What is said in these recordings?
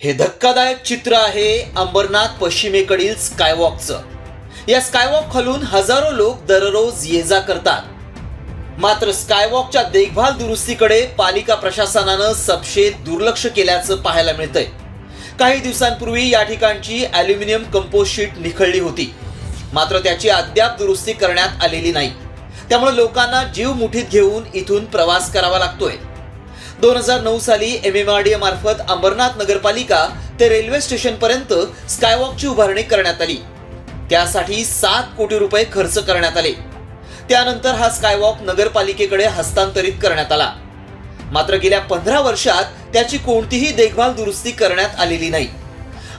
हे धक्कादायक चित्र आहे अंबरनाथ पश्चिमेकडील स्कायवॉकचं. या स्कायवॉक खालून हजारो लोक दररोज ये जा करतात. मात्र स्कायवॉकच्या देखभाल दुरुस्तीकडे पालिका प्रशासनानं सपशेत दुर्लक्ष केल्याचं पाहायला मिळतंय. काही दिवसांपूर्वी या ठिकाणची अॅल्युमिनियम कंपोस्ट शीट निखळली होती. मात्र त्याची अद्याप दुरुस्ती करण्यात आलेली नाही. त्यामुळे लोकांना जीव मुठीत घेऊन इथून प्रवास करावा लागतोय. दोन हजार नऊ साली एम एम आर डी मार्फत अंबरनाथ नगरपालिका ते रेल्वे स्टेशन पर्यंत स्कायवॉकची उभारणी करण्यात आली. त्यासाठी सात कोटी रुपये खर्च करण्यात आले. त्यानंतर हा स्कायवॉक नगरपालिकेकडे हस्तांतरित करण्यात आला. मात्र गेल्या पंधरा वर्षात त्याची कोणतीही देखभाल दुरुस्ती करण्यात आलेली नाही.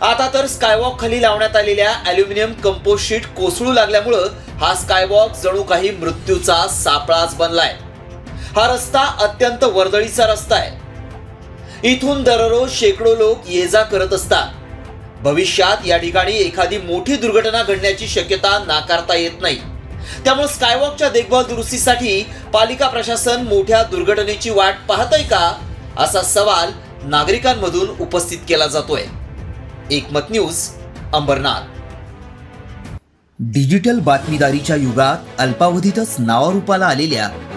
आता तर स्कायवॉक खाली लावण्यात आलेल्या अल्युमिनियम कंपोस्ट शीट कोसळू लागल्यामुळं हा स्कायवॉक जणू काही मृत्यूचा सापळाच बनलाय. हा रस्ता अत्यंत वर्दळीचा रस्ता आहे. इथून दररोज शेकडो लोक ये जा करत असतात. भविष्यात या ठिकाणी एखादी मोठी दुर्घटना घडण्याची शक्यता नाकारता येत नाही. त्यामुळे स्कायवॉकच्या देखभाल दुरुस्तीसाठी पालिका प्रशासन मोठ्या दुर्घटनेची वाट पाहतय का? असा सवाल नागरिकांमधून उपस्थित केला जातोय. एकमत न्यूज अंबरनाथ. डिजिटल बातमीदारीच्या युगात अल्पावधीतच नावारूपाला आलेल्या